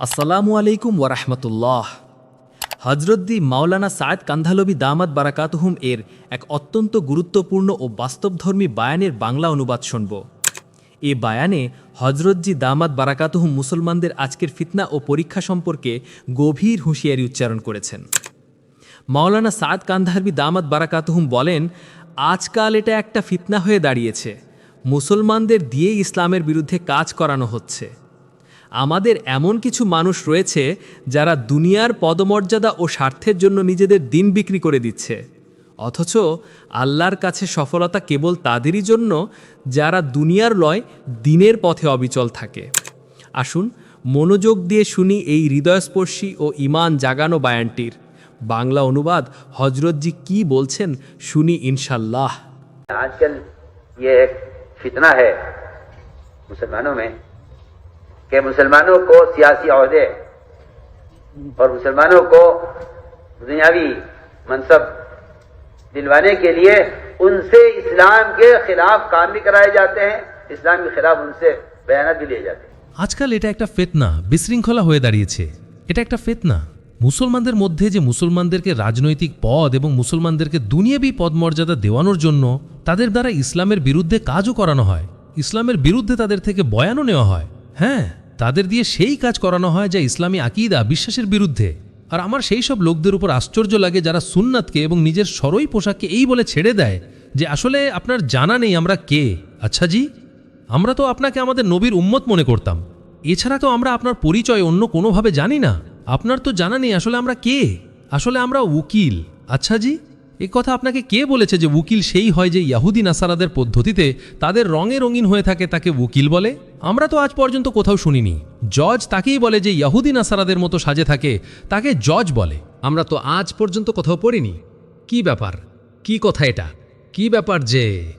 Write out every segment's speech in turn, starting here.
আসসালামু আলাইকুম ওরহমতুল্লাহ হজরদ্দি মাওলানা সায়েদ কান্ধালবি দামাত বারাকাতহুম এর এক অত্যন্ত গুরুত্বপূর্ণ ও বাস্তবধর্মী বায়ানের বাংলা অনুবাদ শুনব। এ বায়ানে হজরতজি দামাত বারাকাতহুম মুসলমানদের আজকের ফিতনা ও পরীক্ষা সম্পর্কে গভীর হুঁশিয়ারি উচ্চারণ করেছেন। মাওলানা সাদ কান্ধারবি দামাত বারাকাতহুম বলেন, আজকাল এটা একটা ফিতনা হয়ে দাঁড়িয়েছে। মুসলমানদের দিয়ে ইসলামের বিরুদ্ধে কাজ করানো হচ্ছে। আমাদের এমন কিছু মানুষ রয়েছে যারা দুনিয়ার পদমর্যাদা ও স্বার্থের জন্য নিজেদের দিন বিক্রি করে দিচ্ছে অথচ আল্লাহর কাছে সফলতা কেবল তাদেরই জন্য যারা দুনিয়ার লয় দিনের পথে অবিচল থাকে আসুন মনোযোগ দিয়ে শুনি এই হৃদয়স্পর্শী ও ইমান জাগানো বায়ানটির বাংলা অনুবাদ হজরতজি কি বলছেন শুনি ইনশাল্লাহ आजकल ये एक फितना है मुसलमानों में कि मुसलमानों को सियासी अहदे और मुसलमानों को दुनियावी मनसब दिलवाने के लिए उनसे इस्लाम के खिलाफ काम भी कराए जाते हैं इस्लाम के खिलाफ उनसे बयान भी लिए जाते हैं আজকাল এটা একটা ফেতনা বিশৃঙ্খলা হয়ে দাঁড়িয়েছে এটা একটা ফেতনা মুসলমানদের মধ্যে যে মুসলমানদেরকে রাজনৈতিক পদ এবং মুসলমানদেরকে দুনিয়াবি পদমর্যাদা দেওয়ানোর জন্য তাদের দ্বারা ইসলামের বিরুদ্ধে কাজও করানো হয় ইসলামের বিরুদ্ধে তাদের থেকে বয়ানও নেওয়া হয় হ্যাঁ তাদের দিয়ে সেই কাজ করানো হয় যা ইসলামী আকিদা, বিশ্বাসের বিরুদ্ধে। আর আমার সেই সব লোকদের উপর আশ্চর্য লাগে যারা সুন্নাতকে এবং নিজের সরই পোশাককে এই বলে ছেড়ে দেয় যে, আসলে আপনার জানা নেই আমরা কে। আচ্ছা জি, আমরা তো আপনাকে আমাদের নবীর উম্মত মনে করতাম। এছাড়া তো আমরা আপনার পরিচয় অন্য কোনোভাবে জানি না। আপনার তো জানা নেই আসলে আমরা কে। আসলে আমরা উকিল। আচ্ছা জি? এ কথা আপনাকে কে বলেছে যে উকিল সেই হয় যে ইয়াহুদি নাসারাদের পদ্ধতিতে তাদের রঙে রঙিন হয়ে থাকে তাকে উকিল বলে? আমরা তো আজ পর্যন্ত কোথাও শুনিনি। জজ তাকেই বলে যে ইয়াহুদি নাসারাদের মতো সাজে থাকে, তাকে জজ বলে। আমরা তো আজ পর্যন্ত কোথাও পড়িনি। কি ব্যাপার? কি কথা এটা? কি ব্যাপার যে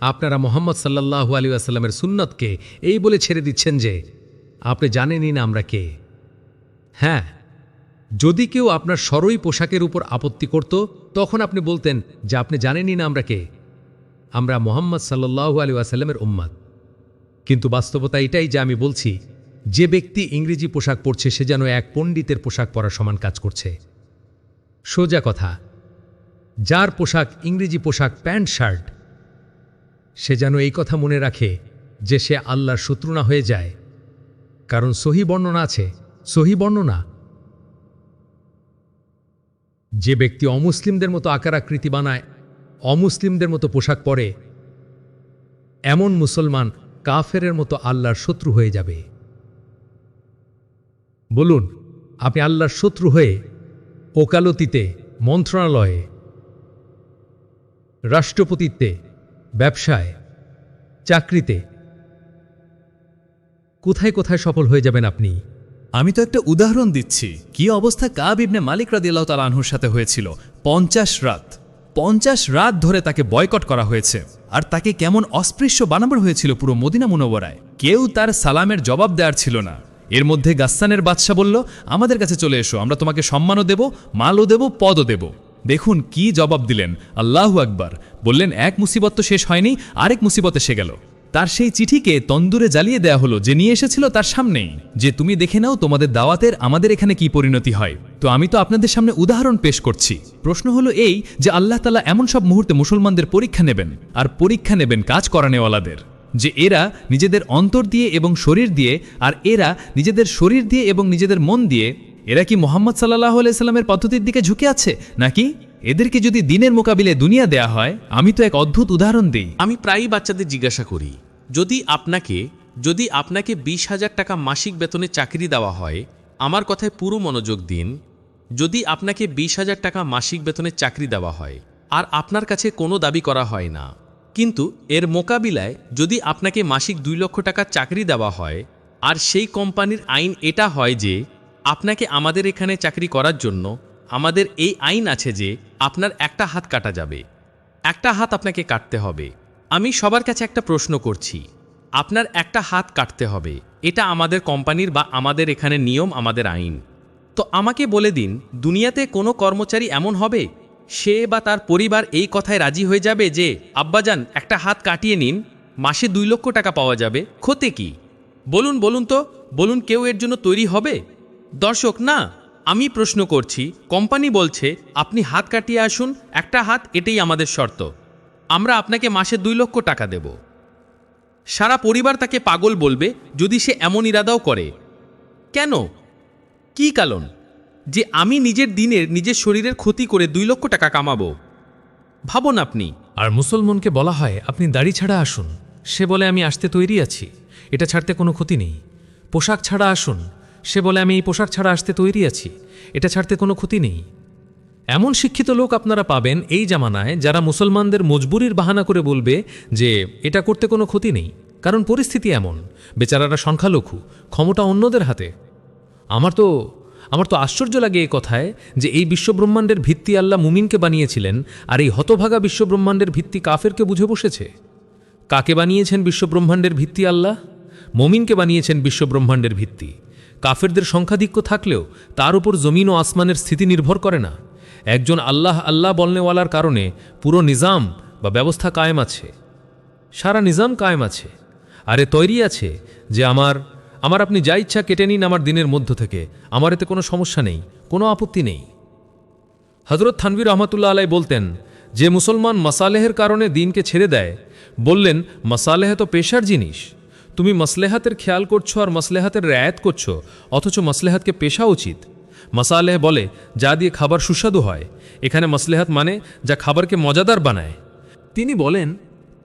আপনারা মোহাম্মদ সাল্লাহু আলী আসাল্লামের সুন্নতকে এই বলে ছেড়ে দিচ্ছেন যে আপনি জানেনই না আমরা কে। হ্যাঁ যদি কেউ আপনার সরই পোশাকের উপর আপত্তি করত, তখন আপনি বলতেন, যে আপনি জানেনই না আমরা কে? আমরা মোহাম্মদ সাল্লাহু আলী আসাল্লামের উম্মাদ। কিন্তু বাস্তবতা এটাই যে আমি বলছি, যে ব্যক্তি ইংরেজি পোশাক পরছে, সে যেন এক পণ্ডিতের পোশাক পরার সমান কাজ করছে। সোজা কথা, যার পোশাক ইংরেজি পোশাক প্যান্ট, শার্ট, সে যেন এই কথা মনে রাখে যে সে আল্লাহর শত্রু না হয়ে যায়। কারণ সহি বর্ণনা আছে, সহি বর্ণনা যে ব্যক্তি অমুসলিমদের মতো আকার আকৃতি বানায়, অমুসলিমদের মতো পোশাক পরে, এমন মুসলমান কাফেরের মতো আল্লাহর শত্রু হয়ে যাবে। বলুন, আপনি আল্লাহর শত্রু হয়ে ওকালতিতে, মন্ত্রণালয়ে, রাষ্ট্রপতিত্বে, ব্যবসায়, চাকরিতে কোথায় কোথায় সফল হয়ে যাবেন আপনি? আমি তো একটা উদাহরণ দিচ্ছি। কি অবস্থা কাব ইবনে মালিক রাদিল্লাহ তাল আনহুর সাথে হয়েছিল? পঞ্চাশ রাত। পঞ্চাশ রাত ধরে তাকে বয়কট করা হয়েছে। আর তাকে কেমন অস্পৃশ্য বানাবার হয়েছিল পুরো মদিনা মুনবরায় কেউ তার সালামের জবাব দেওয়ার ছিল না। এর মধ্যে গাস্সানের বাদশা বলল, আমাদের কাছে চলে এসো, আমরা তোমাকে সম্মানও দেব, মালও দেব, পদও দেব। দেখুন কি জবাব দিলেন। আল্লাহু আকবার। বললেন, এক মুসিবত তো শেষ হয়নি, আরেক মুসিবত এসে গেল। তার সেই চিঠিকে তন্দুরে জ্বালিয়ে দেয়া হলো যে নিয়ে এসেছিল তার সামনেই। যে তুমি দেখে নাও তোমাদের দাওয়াতের আমাদের এখানে কি পরিণতি হয়। তো আমি তো আপনাদের সামনে উদাহরণ পেশ করছি। প্রশ্ন হলো এই যে আল্লাহ তালা এমন সব মুহূর্তে মুসলমানদের পরীক্ষা নেবেন আর পরীক্ষা নেবেন কাজ করানেওয়ালাদের। যে এরা নিজেদের অন্তর দিয়ে এবং শরীর দিয়ে আর এরা নিজেদের শরীর দিয়ে এবং নিজেদের মন দিয়ে, এরা কি মোহাম্মদ সাল্লাহ আলাইস্লামের পদ্ধতির দিকে ঝুঁকে আছে নাকি? এদেরকে যদি দিনের মোকাবিলে দুনিয়া দেয়া হয়, আমি তো এক অদ্ভুত উদাহরণ দিই। আমি প্রায়ই বাচ্চাদের জিজ্ঞাসা করি, যদি আপনাকে যদি আপনাকে বিশ হাজার টাকা মাসিক বেতনে চাকরি দেওয়া হয়, আমার কথায় পুরো মনোযোগ দিন, যদি আপনাকে বিশ হাজার টাকা মাসিক বেতনে চাকরি দেওয়া হয়, আর আপনার কাছে কোনো দাবি করা হয় না, কিন্তু এর মোকাবিলায় যদি আপনাকে মাসিক দুই লক্ষ টাকা চাকরি দেওয়া হয়, আর সেই কোম্পানির আইন এটা হয় যে, আপনাকে আমাদের এখানে চাকরি করার জন্য আমাদের এই আইন আছে যে আপনার একটা হাত কাটা যাবে। একটা হাত আপনাকে কাটতে হবে। আমি সবার কাছে একটা প্রশ্ন করছি। আপনার একটা হাত কাটতে হবে। এটা আমাদের কোম্পানির বা আমাদের এখানে নিয়ম, আমাদের আইন। তো আমাকে বলে দিন, দুনিয়াতে কোনো কর্মচারী এমন হবে? সে বা তার পরিবার এই কথায় রাজি হয়ে যাবে যে, আব্বাজান, একটা হাত কাটিয়ে নিন, মাসে দুই লক্ষ টাকা পাওয়া যাবে। ক্ষতে কি? বলুন বলুন তো, বলুন কেউ এর জন্য তৈরি হবে? দর্শক, না আমি প্রশ্ন করছি, কোম্পানি বলছে, আপনি হাত কাটিয়ে আসুন, একটা হাত এটাই আমাদের শর্ত। আমরা আপনাকে মাসে দুই লক্ষ টাকা দেব। সারা পরিবার তাকে পাগল বলবে যদি সে এমন ইরাদাও করে। কেন? কি কারণ? যে আমি নিজের দিনের, নিজের শরীরের ক্ষতি করে দুই লক্ষ টাকা কামাবো। ভাবুন আপনি। আর মুসলমানকে বলা হয়, আপনি দাড়ি ছাড়া আসুন। সে বলে, আমি আসতে তৈরি আছি। এটা ছাড়তে কোনো ক্ষতি নেই। পোশাক ছাড়া আসুন। সে বলে, আমি এই পোশাক ছাড়া আসতে তৈরি আছি। এটা ছাড়তে কোনো ক্ষতি নেই। এমন শিক্ষিত লোক আপনারা পাবেন এই জামানায় যারা মুসলমানদের মজবুরির বাহানা করে বলবে যে, এটা করতে কোনো ক্ষতি নেই, কারণ পরিস্থিতি এমন। বেচারারা সংখ্যালঘু, ক্ষমতা অন্যদের হাতে। আমার তো আমার তো আশ্চর্য লাগে এই কথায় যে এই বিশ্বব্রহ্মাণ্ডের ভিত্তি আল্লাহ মুমিনকে বানিয়েছিলেন আর এই হতভাগা বিশ্বব্রহ্মাণ্ডের ভিত্তি কাফেরকে বুঝে বসেছে। কাকে বানিয়েছেন বিশ্বব্রহ্মাণ্ডের ভিত্তি আল্লাহ? মমিনকে বানিয়েছেন বিশ্বব্রহ্মাণ্ডের ভিত্তি। কাফেরদের সংখ্যাধিক্য থাকলেও তার উপর জমিন ও আসমানের স্থিতি নির্ভর করে না। একজন আল্লাহ আল্লাহ বলনেওয়ালার কারণে পুরো নিজাম বা ব্যবস্থা কায়েম আছে। সারা নিজাম কায়েম আছে। আরে তৈরি আছে যে আমার আমার আপনি যা ইচ্ছা কেটে নিন আমার দিনের মধ্য থেকে। আমার এতে কোনো সমস্যা নেই, কোনো আপত্তি নেই। হজরত থানভীর রহমতুল্লাহ আলাই বলতেন, যে মুসলমান মাসালেহের কারণে দিনকে ছেড়ে দেয়, বললেন, মাসালেহ তো পেশার জিনিস। তুমি মাসলেহাতের খেয়াল করছ আর মাসলেহাতের রেয়াত করছ, অথচ মাসলেহাতকে পেশা উচিত। মাসালেহ বলে, যা দিয়ে খাবার সুস্বাদু হয়। এখানে মাসলেহাত মানে যা খাবারকে মজাদার বানায়। তিনি বলেন,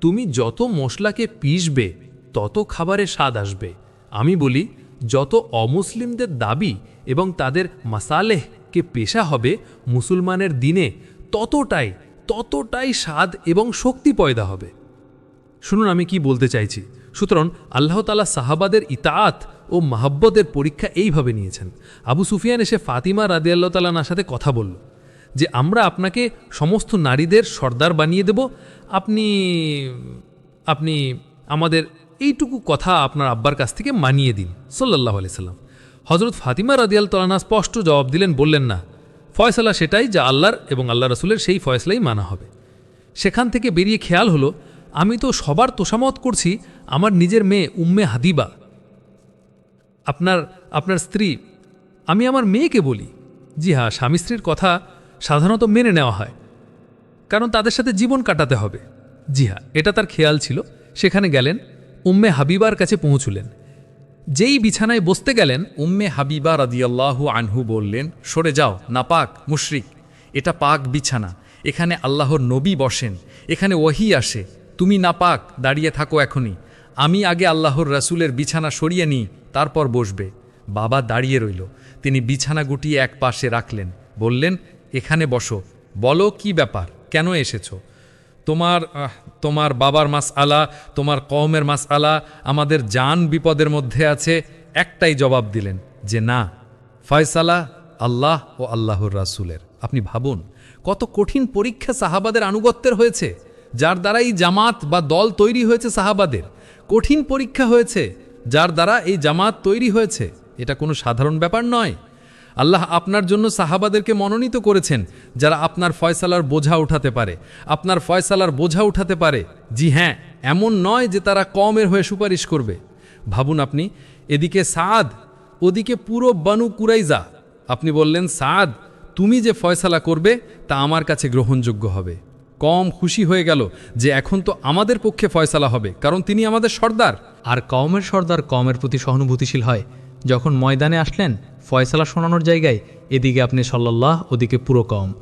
তুমি যত মশলাকে পিষবে, তত খাবারে স্বাদ আসবে। আমি বলি, যত অমুসলিমদের দাবি এবং তাদের মাসালেহকে পেশা হবে মুসলমানের দিনে, ততটাই ততটাই স্বাদ এবং শক্তি পয়দা হবে। শুনুন, আমি কি বলতে চাইছি। সুতরাং আল্লাহ তালা সাহাবাদের ইতাআত ও মাহাব্বতের পরীক্ষা এইভাবে নিয়েছেন। আবু সুফিয়ান এসে ফাতিমা রাদি আল্লাহ তালার সাথে কথা বলল যে, আমরা আপনাকে সমস্ত নারীদের সর্দার বানিয়ে দেব। আপনি আপনি আমাদের এইটুকু কথা আপনার আব্বার কাছ থেকে মানিয়ে দিন। সাল্লাহ আলি সাল্লাম। হজরত ফাতিমা রাদিয়াল তালানা স্পষ্ট জবাব দিলেন, বললেন না। ফয়সলা সেটাই যা আল্লাহর এবং আল্লাহ রসুলের সেই ফয়সলাই মানা হবে। সেখান থেকে বেরিয়ে খেয়াল হলো আমি তো সবার তোষামত করছি আমার নিজের মেয়ে উম্মে হাদিবা। আপনার আপনার স্ত্রী, আমি আমার মেয়েকে বলি। জি হ্যাঁ স্বামী স্ত্রীর কথা সাধারণত মেনে নেওয়া হয়, কারণ তাদের সাথে জীবন কাটাতে হবে। জি হ্যাঁ এটা তার খেয়াল ছিল। সেখানে গেলেন, উম্মে হাবিবার কাছে পৌঁছলেন। যেই বিছানায় বসতে গেলেন, উম্মে হাবিবা রাদিয়াল্লাহু আনহু বললেন, সরে যাও, নাপাক, মুশরিক, এটা পাক বিছানা। এখানে আল্লাহর নবী বসেন, এখানে ওহি আসে। তুমি নাপাক দাঁড়িয়ে থাকো এখনই। আমি আগে আল্লাহর রাসূলের বিছানা সরিয়ে নিই, তারপর বসবে। বাবা দাঁড়িয়ে রইল। তিনি বিছানা গুটিয়ে এক পাশে রাখলেন। বললেন, এখানে বসো। বলো কি ব্যাপার? কেন এসেছ? তোমার তোমার বাবার মাস আলা তোমার কওমের মাস আলা আমাদের জান বিপদের মধ্যে আছে। একটাই জবাব দিলেন যে, না। ফয়সালা আল্লাহ ও আল্লাহর রাসূলের। আপনি ভাবুন, কত কঠিন পরীক্ষা সাহাবাদের আনুগত্যের হয়েছে। যার দ্বারা এই জামাত বা দল তৈরি হয়েছে সাহাবাদের। কঠিন পরীক্ষা হয়েছে, যার দ্বারা এই জামাত তৈরি হয়েছে। এটা কোনো সাধারণ ব্যাপার নয়। আল্লাহ আপনার জন্য সাহাবাদেরকে মনোনীত করেছেন, যারা আপনার ফয়সালার বোঝা উঠাতে পারে। আপনার ফয়সালার বোঝা উঠাতে পারে, জি হ্যাঁ এমন নয় যে তারা কমের হয়ে সুপারিশ করবে। ভাবুন আপনি, এদিকে সাদ, ওদিকে পুরো বানু কুরাইজা। আপনি বললেন, সাদ, তুমি যে ফয়সালা করবে, তা আমার কাছে গ্রহণযোগ্য হবে। কম খুশি হয়ে গেল যে এখন তো আমাদের পক্ষে ফয়সালা হবে, কারণ তিনি আমাদের সর্দার। আর কওমের সর্দার কওমের প্রতি সহানুভূতিশীল হয়। যখন ময়দানে আসলেন, ফয়সালা শোনানোর জায়গায় এদিকে আপনি সল্লাল্লাহ, ওদিকে পুরো কম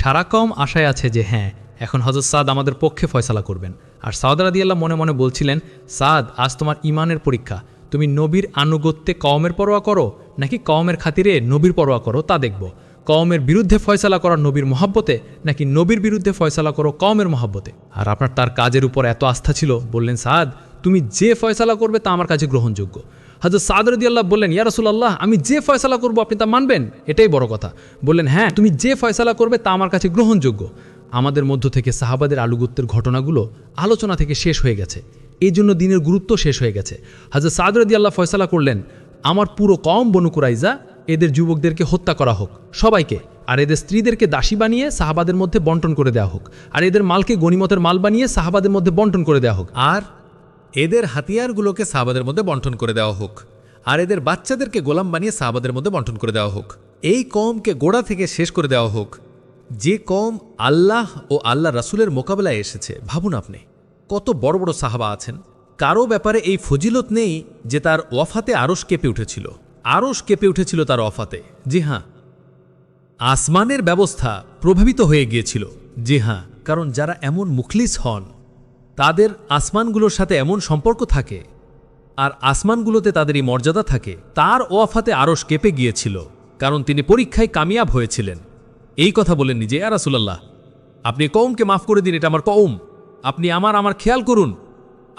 সারা কম আশায় আছে যে হ্যাঁ এখন হজরত সাদ আমাদের পক্ষে ফয়সালা করবেন। আর সাউদ রাদিয়াল্লাহ মনে মনে বলছিলেন, সাদ, আজ তোমার ইমানের পরীক্ষা। তুমি নবীর আনুগত্যে কওমের পরোয়া করো, নাকি কওমের খাতিরে নবীর পরোয়া করো, তা দেখব। কওমের বিরুদ্ধে ফয়সালা করা নবীর মহাব্বতে, নাকি নবীর বিরুদ্ধে ফয়সালা করো কওমের মহাব্বতে? আর আপনার তার কাজের উপর এত আস্থা ছিল, বললেন, সাদ, তুমি যে ফয়সালা করবে তা আমার কাছে গ্রহণযোগ্য। হাজর সাদ রদি আল্লাহ বললেন, ইয়া রাসূলুল্লাহ, আমি যে ফয়সালা করব আপনি তা মানবেন? এটাই বড় কথা। বললেন হ্যাঁ তুমি যে ফয়সালা করবে তা আমার কাছে গ্রহণযোগ্য। আমাদের মধ্য থেকে সাহাবাদের আলুগুত্তের ঘটনাগুলো আলোচনা থেকে শেষ হয়ে গেছে। এই জন্য দিনের গুরুত্ব শেষ হয়ে গেছে। হাজর সাদ রদি আল্লাহ ফয়সালা করলেন, আমার পুরো কম বনুকুরাইজা এদের যুবকদেরকে হত্যা করা হোক, সবাইকে। আর এদের স্ত্রীদেরকে দাসী বানিয়ে সাহাবাদের মধ্যে বন্টন করে দেওয়া হোক। আর এদের মালকে গণিমতের মাল বানিয়ে সাহাবাদের মধ্যে বন্টন করে দেওয়া হোক। আর এদের হাতিয়ারগুলোকে সাহাবাদের মধ্যে বন্টন করে দেওয়া হোক। আর এদের বাচ্চাদেরকে গোলাম বানিয়ে সাহাবাদের মধ্যে বন্টন করে দেওয়া হোক। এই কমকে গোড়া থেকে শেষ করে দেওয়া হোক। যে কম আল্লাহ ও আল্লাহ রাসূলের মোকাবেলায় এসেছে, ভাবুন আপনি। কত বড় বড় সাহাবা আছেন। কারও ব্যাপারে এই ফজিলত নেই যে তার ওয়াফাতে আরশ কেঁপে উঠেছিল। আরশ কেঁপে উঠেছিল তার অফাতে। জি হ্যাঁ। আসমানের ব্যবস্থা প্রভাবিত হয়ে গিয়েছিল। জি হ্যাঁ কারণ যারা এমন মুখলিস হন, তাদের আসমানগুলোর সাথে এমন সম্পর্ক থাকে, আর আসমানগুলোতে তাদের এই মর্যাদা থাকে, তার ওয়াফাতে আরশ কেঁপে গিয়েছিল, কারণ তিনি পরীক্ষায় কামিয়াব হয়েছিলেন। এই কথা বলেন নিজে আরাসুল্লাহ আপনি কৌমকে মাফ করে দিন, এটা আমার কৌম আপনি আমার আমার খেয়াল করুন।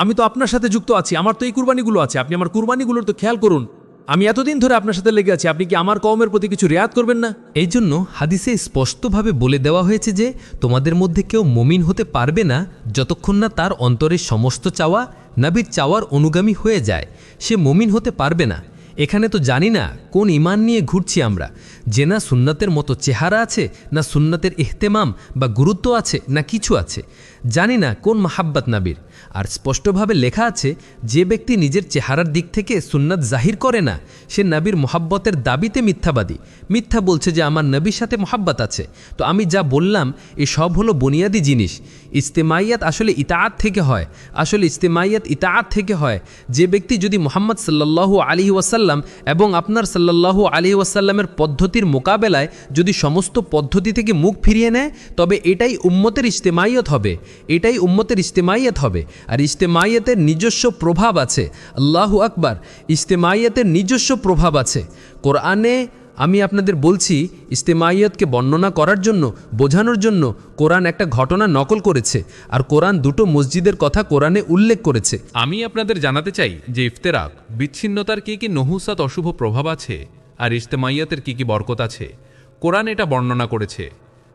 আমি তো আপনার সাথে যুক্ত আছি, আমার তো এই কুরবানিগুলো আছে, আপনি আমার কুরবানিগুলোর তো খেয়াল করুন। আমি এতদিন ধরে আপনার সাথে লেগে আছি, আপনি কি আমার কওমের প্রতি কিছু রেয়াত করবেন না? এই জন্য হাদিসে স্পষ্টভাবে বলে দেওয়া হয়েছে যে, তোমাদের মধ্যে কেউ মমিন হতে পারবে না যতক্ষণ না তার অন্তরের সমস্ত চাওয়া, নাবির চাওয়ার অনুগামী হয়ে যায়। সে মমিন হতে পারবে না। এখানে তো জানি না কোন ইমান নিয়ে ঘুরছি আমরা। যে না সুন্নাতের মতো চেহারা আছে, না সুন্নাতের ইহতেমাম বা গুরুত্ব আছে, না কিছু আছে। জানি না কোন মাহাব্বাত নাবির। আর স্পষ্টভাবে লেখা আছে, যে ব্যক্তি নিজের চেহারার দিক থেকে সুন্নাত জাহির করে না, সে নবীর মোহাব্বতের দাবিতে মিথ্যাবাদী। মিথ্যা বলছে যে আমার নবীর সাথে মোহাব্বত আছে। তো আমি যা বললাম, এ সব হলো বুনিয়াদি জিনিস। ইস্তেমাইয়াত আসলে ইতাআত থেকে হয়। আসলে ইস্তেমাইয়াত ইতাআত থেকে হয়। যে ব্যক্তি যদি মোহাম্মদ সাল্লাল্লাহু আলী ওয়াসাল্লাম এবং আপনার সাল্লাল্লাহু আলী ওয়াসাল্লামের পদ্ধতির মোকাবেলায় যদি সমস্ত পদ্ধতি থেকে মুখ ফিরিয়ে নেয়, তবে এটাই উম্মতের ইস্তেমাইয়ত হবে। এটাই উম্মতের ইস্তেমাইয়ত হবে। আর ইস্তেমাইয়তের নিজস্ব প্রভাব আছে। আল্লাহু আকবার, ইস্তেমাইয়তের নিজস্ব প্রভাব আছে। কোরআনে আমি আপনাদের বলছি, ইস্তেমাইয়তকে বর্ণনা করার জন্য, বোঝানোর জন্য কোরআন একটা ঘটনা নকল করেছে। আর কোরআন দুটো মসজিদের কথা কোরআনে উল্লেখ করেছে। আমি আপনাদের জানাতে চাই যে ইফতেরাক, বিচ্ছিন্নতার কী কী নহুসাত অশুভ প্রভাব আছে? আর ইজতেমাইয়াতের কী কী বরকত আছে? কোরআন এটা বর্ণনা করেছে।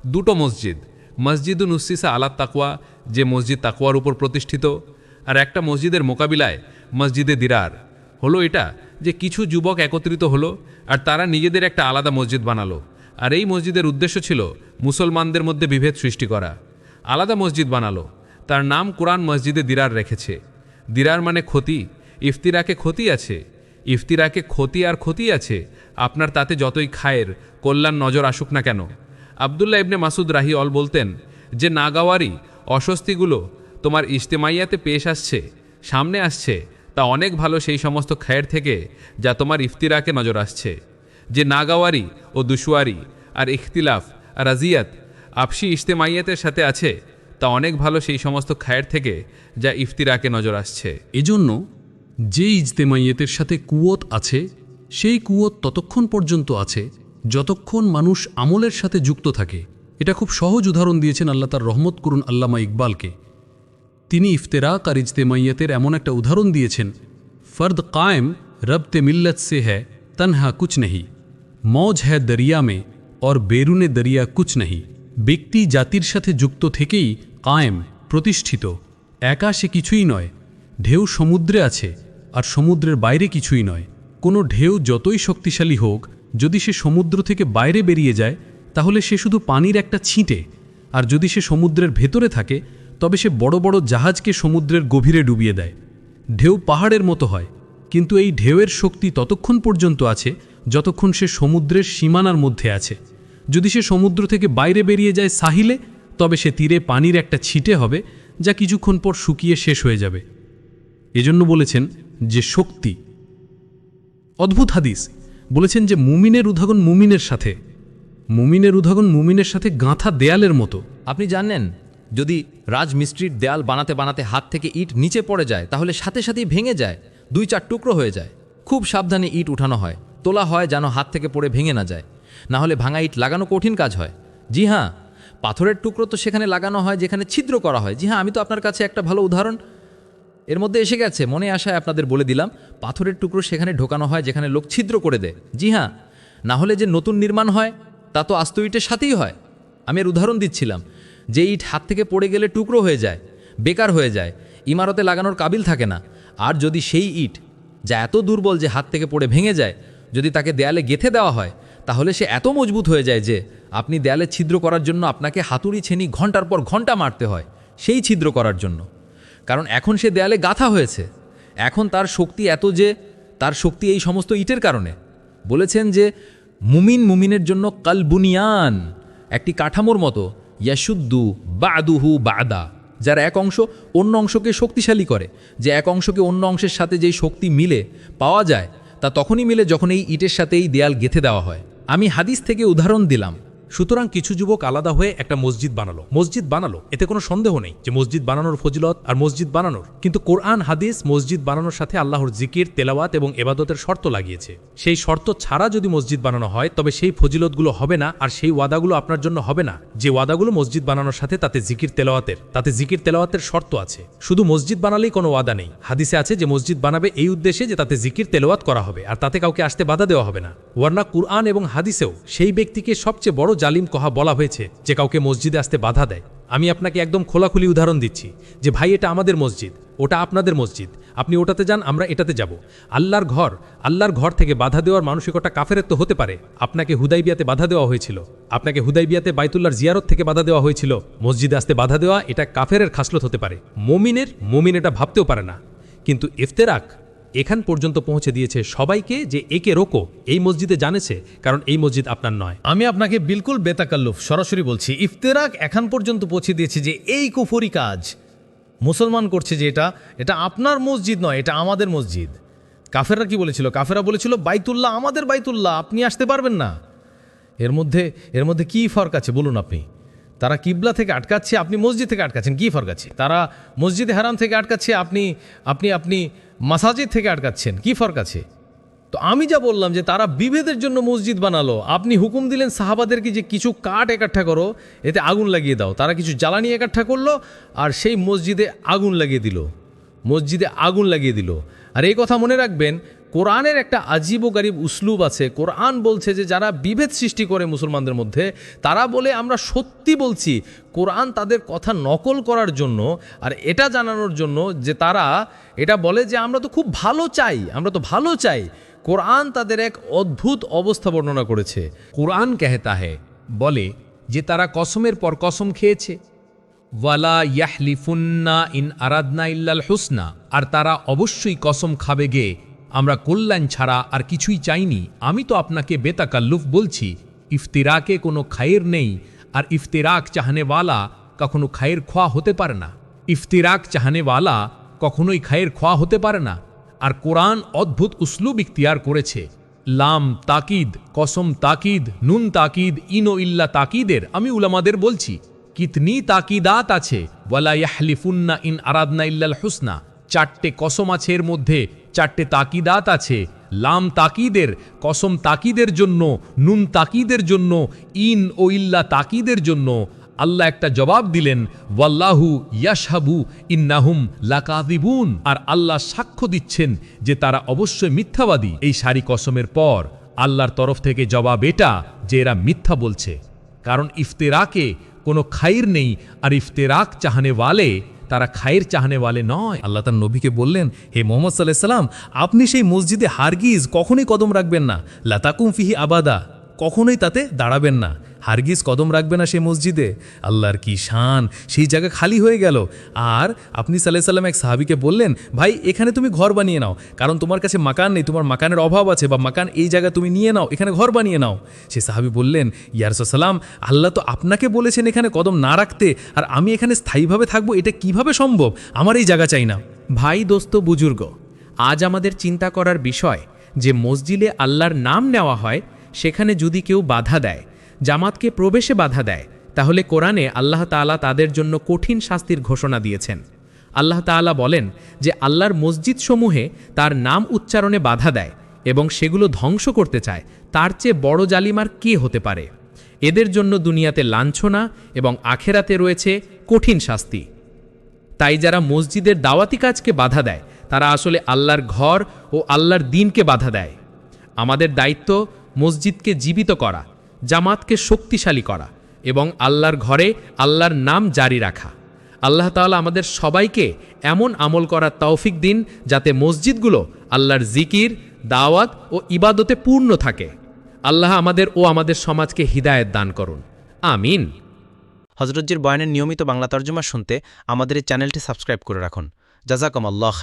দুটো মসজিদ মসজিদুন উসিসা আলাত তাকওয়া, যে মসজিদ তাকওয়ার উপর প্রতিষ্ঠিত। আর একটা মসজিদের মোকাবিলায় মসজিদে দিরার। হলো এটা যে কিছু যুবক একত্রিত হলো আর তারা নিজেদের একটা আলাদা মসজিদ বানালো। আর এই মসজিদের উদ্দেশ্য ছিল মুসলমানদের মধ্যে বিভেদ সৃষ্টি করা। আলাদা মসজিদ বানালো। তার নাম কোরআন মসজিদে দিরার রেখেছে। দিরার মানে ক্ষতি, ইফতিরাকে ক্ষতি আছে। ইফতিরাকে ক্ষতি আর ক্ষতি আছে। আপনার তাতে যতই খায়ের, কল্যাণ নজর আসুক না কেন। আবদুল্লাহ ইবনে মাসুদ রাহি অল বলতেন, যে নাগাওয়ারি অস্বস্তিগুলো তোমার ইজতেমাইয়াতে পেশ আসছে, সামনে আসছে, তা অনেক ভালো সেই সমস্ত খায়ের থেকে যা তোমার ইফতিরাকে নজর আসছে। যে নাগাওয়ারি ও দুশুয়ারি আর ইখতিলাফ আর রাজিয়াত আপসি ইজতেমাইয়াতের সাথে আছে, তা অনেক ভালো সেই সমস্ত খায়ের থেকে যা ইফতিরাকে নজর আসছে। এজন্য যে ইজতেমাইয়েতের সাথে কুয়ত আছে, সেই কুয়ত ততক্ষণ পর্যন্ত আছে যতক্ষণ মানুষ আমলের সাথে যুক্ত থাকে, এটা খুব সহজ উদাহরণ দিয়েছেন আল্লাহ তার রহমত করুন আল্লামা ইকবালকে। তিনি ইফতেরাক আর ইজতেমাইয়তের এমন একটা উদাহরণ দিয়েছেন, ফর্দ কায়েম রবতে মিল্লত সে হ্যায়, তনহা কুছ নেহি। মৌজ হ্যায় দরিয়া মে और বেরুনে দরিয়া কুছ নেহি। ব্যক্তি জাতির সাথে যুক্ত থেকেই কায়েম, প্রতিষ্ঠিত। একা সে কিছুই নয়, ঢেউ সমুদ্রে আছে, আর সমুদ্রের বাইরে কিছুই নয়। কোনো ঢেউ যতই শক্তিশালী হোক যদি সে সমুদ্র থেকে বাইরে বেরিয়ে যায়, তাহলে সে শুধু পানির একটা ছিটে। আর যদি সে সমুদ্রের ভেতরে থাকে, তবে সে বড় বড় জাহাজকে সমুদ্রের গভীরে ডুবিয়ে দেয়। ঢেউ পাহাড়ের মতো হয়, কিন্তু এই ঢেউয়ের শক্তি ততক্ষণ পর্যন্ত আছে যতক্ষণ সে সমুদ্রের সীমানার মধ্যে আছে। যদি সে সমুদ্র থেকে বাইরে বেরিয়ে যায় সাহিলে, তবে সে তীরে পানির একটা ছিটে হবে, যা কিছুক্ষণ পর শুকিয়ে শেষ হয়ে যাবে। এজন্য বলেছেন যে শক্তি। অদ্ভুত হাদিস। বলেছেন যে মুমিনের উদাহরণ মুমিনের সাথে। মুমিনের উদাহরণ মুমিনের সাথে গাঁথা দেয়ালের মতো। আপনি জানেন, যদি রাজমিস্ত্রির দেয়াল বানাতে বানাতে হাত থেকে ইট নিচে পড়ে যায়, তাহলে সাথে সাথেই ভেঙে যায়, দুই চার টুকরো হয়ে যায়। খুব সাবধানে ইট উঠানো হয়, তোলা হয় যেন হাত থেকে পড়ে ভেঙে না যায়। না হলে ভাঙা ইট লাগানো কঠিন কাজ হয়। জি হ্যাঁ পাথরের টুকরো তো সেখানে লাগানো হয় যেখানে ছিদ্র করা হয়। জি হ্যাঁ আমি তো আপনার কাছে একটা ভালো উদাহরণ এর মধ্যে এসে গেছে, মনে আসায় আপনাদের বলে দিলাম, পাথরের টুকরো সেখানে ঢোকানো হয় যেখানে লোক ছিদ্র করে দেয়। জি হ্যাঁ না হলে যে নতুন নির্মাণ হয়, তা তো আস্ত ইটের সাথেই হয়। আমি এর উদাহরণ দিচ্ছিলাম, যে ইট হাত থেকে পড়ে গেলে টুকরো হয়ে যায়, বেকার হয়ে যায়, ইমারতে লাগানোর কাবিল থাকে না। আর যদি সেই ইট, যা এত দুর্বল যে হাত থেকে পড়ে ভেঙে যায়, যদি তাকে দেয়ালে গেথে দেওয়া হয়, তাহলে সে এত মজবুত হয়ে যায় যে, আপনি দেয়ালে ছিদ্র করার জন্য আপনাকে হাতুড়ি ছেনি ঘণ্টার পর ঘণ্টা মারতে হয়, সেই ছিদ্র করার জন্য। কারণ এখন সে দেয়ালে গাথা হয়েছে। এখন তার শক্তি এত যে তার শক্তি এই সমস্ত ইটের কারণে। বলেছেন যে, মুমিন মুমিনের জন্য কালবুনিয়ান, একটি কাঠামোর মতো ইয়াসুদ্দু বাদুহু বাদা, যার এক অংশ অন্য অংশকে শক্তিশালী করে। যে এক অংশকে অন্য অংশের সাথে যেই শক্তি মিলে, পাওয়া যায়, তা তখনই মিলে যখন এই ইটের সাথে এই দেয়াল গেথে দেওয়া হয়। আমি হাদিস থেকে উদাহরণ দিলাম। সুতরাং কিছু যুবক আলাদা হয়ে একটা মসজিদ বানালো। মসজিদ বানালো, এতে কোনো সন্দেহ নেই যে মসজিদ বানানোর ফজিলত আর মসজিদ বানানোর। কিন্তু কোরআন, হাদিস, মসজিদ বানানোর সাথে আল্লাহর জিকির, তেলাওয়াত এবং এবাদতের শর্ত লাগিয়েছে। সেই শর্ত ছাড়া যদি মসজিদ বানানো হয়, তবে সেই ফজিলতগুলো হবে না আর সেই ওয়াদাগুলো আপনার জন্য হবে না। যে ওয়াদাগুলো মসজিদ বানানোর সাথে তাতে জিকির, তেলাওয়াতের, তাতে জিকির, তেলাওয়াতের শর্ত আছে। শুধু মসজিদ বানালেই কোনো ওয়াদা নেই। হাদিসে আছে যে মসজিদ বানাবে এই উদ্দেশ্যে যে তাতে জিকির, তেলাওয়াত করা হবে, আর তাতে কাউকে আসতে বাধা দেওয়া হবে না। ওয়ার্না কুরআন এবং হাদিসেও সেই ব্যক্তিকে সবচেয়ে বড় জালিম কহা বলা হয়েছে যে কাউকে মসজিদে আসতে বাধা দেয়। আমি আপনাকে একদম খোলাখুলি উদাহরণ দিচ্ছি যে ভাই, এটা আমাদের মসজিদ, ওটা আপনাদের মসজিদ। আপনি ওটাতে যান, আমরা এটাতে যাব। আল্লাহর ঘর আল্লাহর ঘর থেকে বাধা দেওয়ার মানসিকতা কাফেরের তো হতে পারে। আপনাকে হুদাইবিয়াতে বাধা দেওয়া হয়েছিল। আপনাকে হুদাইবিয়াতে বাইতুল্লাহর জিয়ারত থেকে বাধা দেওয়া হয়েছিল। মসজিদে আসতে বাধা দেওয়া, এটা কাফেরের খাসলত হতে পারে। মমিনের, মমিন এটা ভাবতেও পারে না। কিন্তু ইফতেরাক এখান পর্যন্ত পৌঁছে দিয়েছে সবাইকে যে একে রোকো, এই মসজিদে জানেছে, কারণ এই মসজিদ আপনার নয়। আমি আপনাকে বিলকুল বেতাকাল্লুফ, সরাসরি বলছি, ইফতেরাক এখন পর্যন্ত পৌঁছে দিয়েছে যে এই কুফরি কাজ। মুসলমান করছে যে এটা এটা আপনার মসজিদ নয়, এটা আমাদের মসজিদ। কাফেররা কি বলেছিল? কাফেরা বলেছিল, বাইতুল্লাহ আমাদের বাইতুল্লাহ, আপনি আসতে পারবেন না। এর মধ্যে এর মধ্যে কি ফরক আছে? বলুন আপনি। তারা কিবলা থেকে আটকাচ্ছে, আপনি মসজিদ থেকে আটকাচ্ছেন, কি আছে? তারা মসজিদে হারাম থেকে আটকাচ্ছে, আপনি আপনি আপনি মাসাজিদ থেকে আটকাচ্ছেন, কি ফরক আছে? তো আমি যা বললাম যে তারা বিভেদের জন্য মসজিদ বানালো, আপনি হুকুম দিলেন সাহাবাদেরকে যে কিছু কাঠ একাঠা করো, এতে আগুন লাগিয়ে দাও। তারা কিছু জ্বালানি একাঠা করল আর সেই মসজিদে আগুন লাগিয়ে দিল। মসজিদে আগুন লাগিয়ে দিল। আর এই কথা মনে রাখবেন কোরআনের একটা আজীব গরিব উসলুব আছে। কোরআন বলছে যে, যারা বিভেদ সৃষ্টি করে মুসলমানদের মধ্যে, তারা বলে আমরা সত্যি বলছি, কোরআন তাদের কথা নকল করার জন্য আর এটা জানানোর জন্য যে তারা এটা বলে যে, আমরা তো খুব ভালো চাই, আমরা তো ভালো চাই। কোরআন তাদের এক অদ্ভুত অবস্থা বর্ণনা করেছে। কোরআন কেহতা হে? বলে যে, তারা কসমের পর কসম খেয়েছে। ওয়ালা ইয়াহলিফুন্না ইন আরাদনা ইল্লাল হুসনা, আর তারা অবশ্যই কসম খাবে গে। আমরা কল্যাণ ছাড়া আর কিছুই চাইনি। আমি তো আপনাকে বেতাকাল্লুফ বলছি, ইফতিরাকে কোনো খায়ের নেই, আর ইফতিরাক চাহানেওয়ালা কখনো খায়ের খোয়া হতে পারে না। ইফতিরাক চাহানেওয়ালা কখনোই খায়ের খোয়া হতে পারে না। আর কোরআন অদ্ভুত উসলুব ইখতিয়ার করেছে। লাম তাকিদ, কসম তাকিদ, নুন তাকিদ, ইনো ইল্লা তাকিদের আমি উলামাদের বলছি, কিতনি তাকিদাত আছে, ওয়ালা ইয়াহলিফুন্না ইন আরাদনা ইল্লাল হুসনা। চারটে কসম আছে এর মধ্যে চারটে তাকিদাত আছে। লাম তাকিদের, কসম তাকিদের জন্য, নুন তাকিদের জন্য, ইন ও ইল্লা তাকিদের জন্য। আল্লাহ একটা জবাব দিলেন, ওয়াল্লাহু ইয়াশহাবু ইন্নাহুম লাকাদিবুন আর আল্লাহ সাক্ষ্য দিচ্ছেন যে তারা অবশ্যই মিথ্যাবাদী। এই সারি কসমের পর আল্লাহর তরফ থেকে জবাব এটা যে এরা মিথ্যা বলছে। কারণ ইফতেরাকে কোনো খাইর নেই, আর ইফতেরাক চাহনে ওয়ালে তারা খায়ের চাহনে ওয়ালে নয়। আল্লাহ তার নবীকে বললেন, হে মোহাম্মদ সাল্লাহ সাল্লাম, আপনি সেই মসজিদে হারগিজ কখনোই কদম রাখবেন না। লাতাকুম ফিহি আবাদা, কখনোই তাতে দাঁড়াবেন না। হারগিজ কদম রাখবে না সে মসজিদে। আল্লাহর কি শান, সেই জায়গা খালি হয়ে গেল। আর আপনি সাল্লাহ সাল্লাম এক সাহাবিকে বললেন, ভাই, এখানে তুমি ঘর বানিয়ে নাও। কারণ তোমার কাছে মাকান নেই, তোমার মাকানের অভাব আছে বা মাকান এই জায়গা তুমি নিয়ে নাও, এখানে ঘর বানিয়ে নাও। সে সাহাবি বললেন ইয়ারসাল্লাম আল্লাহ তো আপনাকে বলেছেন এখানে কদম না রাখতে। আর আমি এখানে স্থায়ীভাবে থাকব, এটা কীভাবে সম্ভব? আমার এই জায়গা চাই না। ভাই, দোস্ত, বুজুর্গ, আজ আমাদের চিন্তা করার বিষয় যে মসজিদে আল্লাহর নাম নেওয়া হয়, সেখানে যদি কেউ বাধা দেয় জামাতকে প্রবেশে বাধা দেয়, তাহলে কোরআনে আল্লাহ তাআলা তাদের জন্য কঠিন শাস্তির ঘোষণা দিয়েছেন। আল্লাহ তাআলা বলেন যে আল্লাহর মসজিদসমূহে তার নাম উচ্চারণে বাধা দেয় এবং সেগুলো ধ্বংস করতে চায়, তার চেয়ে বড় জালিমার কে হতে পারে? এদের জন্য দুনিয়াতে লাঞ্ছনা এবং আখেরাতে রয়েছে কঠিন শাস্তি। তাই যারা মসজিদের দাওয়াতি কাজকে বাধা দেয়, তারা আসলে আল্লাহর ঘর ও আল্লাহর দিনকে বাধা দেয়। আমাদের দায়িত্ব মসজিদকে জীবিত করা জামাতকে শক্তিশালী করা এবং আল্লাহর ঘরে আল্লাহর নাম জারি রাখা। আল্লাহ তাআলা আমাদের সবাইকে এমন আমল করার তৌফিক দিন যাতে মসজিদগুলো আল্লাহর জিকির, দাওয়াত ও ইবাদতে পূর্ণ থাকে। আল্লাহ আমাদের ও আমাদের সমাজকে হিদায়ত দান করুন। আমিন। হজরতজির বয়ানের নিয়মিত বাংলা তর্জমা শুনতে আমাদের এই চ্যানেলটি সাবস্ক্রাইব করে রাখুন। জাজাকম আল্লাহ